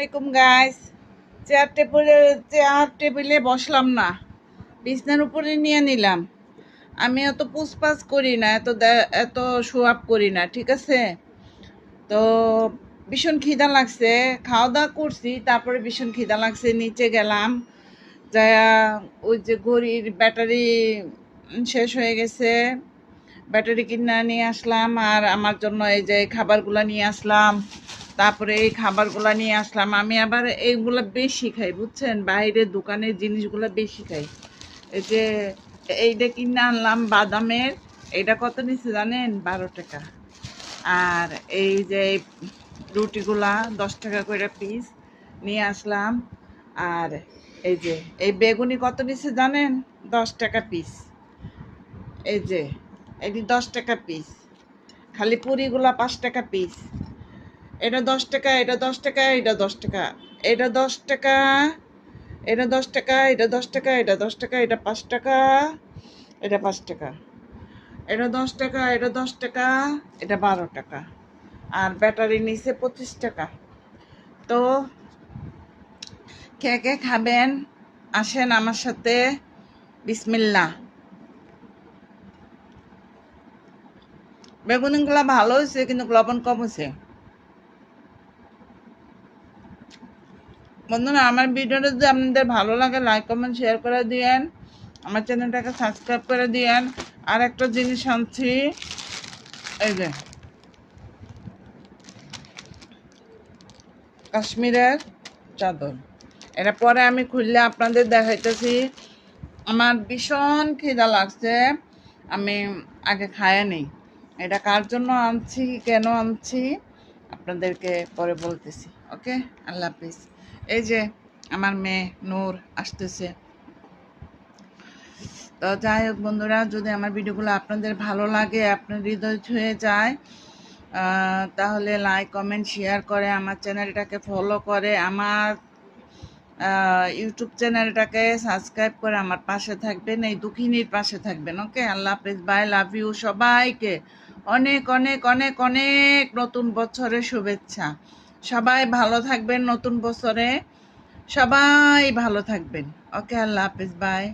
আসসালামাইকুম guys chair টেবিলে chair টেবিলে বসলাম না। বিছনার উপরে নিয়ে নিলাম। আমি এত পুষপাস করি না, এত এত আপ করি না, ঠিক আছে? তো ভীষণ খিদা লাগছে। খাওয়া দাওয়া করছি, তারপরে ভীষণ খিদা লাগছে। নিচে গেলাম। যা ওই যে ঘড়ির ব্যাটারি শেষ হয়ে গেছে। ব্যাটারি কিনে নিয়ে আসলাম আর আমার জন্য এই যে খাবারগুলো নিয়ে আসলাম। তারপরে এই খাবারগুলো নিয়ে আসলাম। আমি আবার এইগুলো বেশি খাই, বুঝছেন? বাইরের দোকানের জিনিসগুলো বেশি খাই। এই যে এইটা কিনে আনলাম বাদামের এইটা কত নিচ্ছে জানেন? বারো টাকা। আর এই যে রুটিগুলা দশ টাকা করে পিস নিয়ে আসলাম। আর এই যে, এই বেগুনি কত নিচ্ছে জানেন? দশ টাকা পিস। এই যে এটি দশ টাকা পিস। খালি পুরিগুলা পাঁচ টাকা পিস। এটা দশ টাকা এটা দশ টাকা এটা দশ টাকা এটা দশ টাকা এটা দশ টাকা এটা দশ টাকা এটা দশ টাকা এটা পাঁচ টাকা এটা পাঁচ টাকা এটা দশ টাকা এটা দশ টাকা এটা বারো টাকা আর ব্যাটারি নিচে পঁচিশ টাকা তো কে কে খাবেন আসেন আমার সাথে বিসমিল্লা বেগুনগুলা ভালো হয়েছে কিন্তু লবণ কম হয়েছে বন্ধুরা, আমার ভিডিওটা যদি আপনাদের ভালো লাগে লাইক কমেন্ট শেয়ার করে দিয়েন। আমার চ্যানেলটাকে সাবস্ক্রাইব করে দিয়েন। আর একটা জিনিস আনছি, এই যে, কাশ্মীরের চাদর। এটা পরে আমি খুললে আপনাদের দেখাইতেছি। আমার ভীষণ খিদা লাগছে, আমি আগে খায় এটা কার জন্য আনছি, কেন আনছি? আপনাদেরকে পরে বলতেছি, ওকে? আল্লাহ হাফিজ। এই যে আমার মেয়ে নূর আসতেছে। তো যাই হোক বন্ধুরা, যদি আমার ভিডিওগুলো আপনাদের ভালো লাগে, আপনার হৃদয় ছুঁয়ে যায় তাহলে লাইক কমেন্ট শেয়ার করে আমার চ্যানেলটাকে ফলো করে, আমার ইউটিউব চ্যানেলটাকে সাবস্ক্রাইব করে আমার পাশে থাকবেন, এই দুঃখিনীর পাশে থাকবেন, ওকে? আল্লাহ হাফিজ বাই লাভ ইউ সবাইকে। অনেক অনেক অনেক অনেক নতুন বছরের শুভেচ্ছা। সবাই ভালো থাকবেন নতুন বছরে। সবাই ভালো থাকবেন। ওকে, আল্লাহ হাফিজ বাই